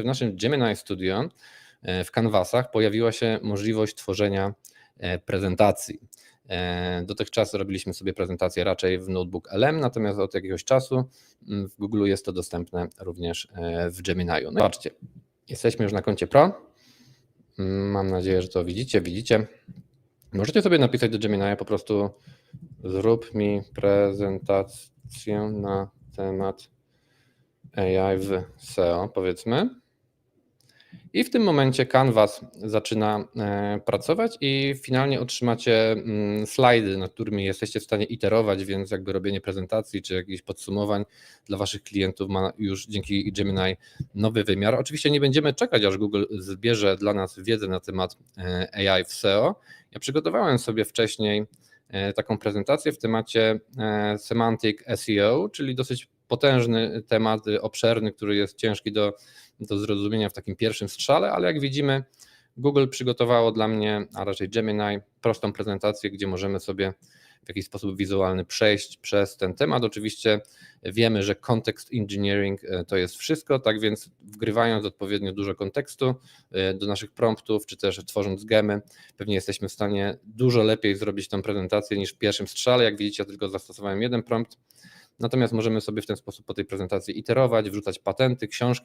w naszym Gemini Studio e, w Canvasach pojawiła się możliwość tworzenia e, prezentacji. E, Dotychczas robiliśmy sobie prezentacje raczej w Notebook LM, natomiast od jakiegoś czasu mm, w Google jest to dostępne również w Gemini. No patrzcie, jesteśmy już na koncie Pro. Mam nadzieję, że to widzicie, widzicie. Możecie sobie napisać do Gemini po prostu zrób mi prezentację na temat AI w SEO, powiedzmy. I w tym momencie Canvas zaczyna e, pracować i finalnie otrzymacie mm, slajdy, nad którymi jesteście w stanie iterować, więc jakby robienie prezentacji czy jakichś podsumowań dla waszych klientów ma już dzięki Gemini nowy wymiar. Oczywiście nie będziemy czekać, aż Google zbierze dla nas wiedzę na temat e, AI w SEO. Ja przygotowałem sobie wcześniej e, taką prezentację w temacie semantic SEO, czyli dosyć potężny temat, y, obszerny, który jest ciężki do, do zrozumienia w takim pierwszym strzale, ale jak widzimy, Google przygotowało dla mnie, a raczej Gemini, prostą prezentację, gdzie możemy sobie w jakiś sposób wizualny przejść przez ten temat. Oczywiście wiemy, że context engineering e, to jest wszystko, tak więc wgrywając odpowiednio dużo kontekstu e, do naszych promptów, czy też tworząc gemy, pewnie jesteśmy w stanie dużo lepiej zrobić tą prezentację niż w pierwszym strzale. Jak widzicie, ja tylko zastosowałem jeden prompt, Natomiast możemy sobie w ten sposób po tej prezentacji iterować, wrzucać patenty, książki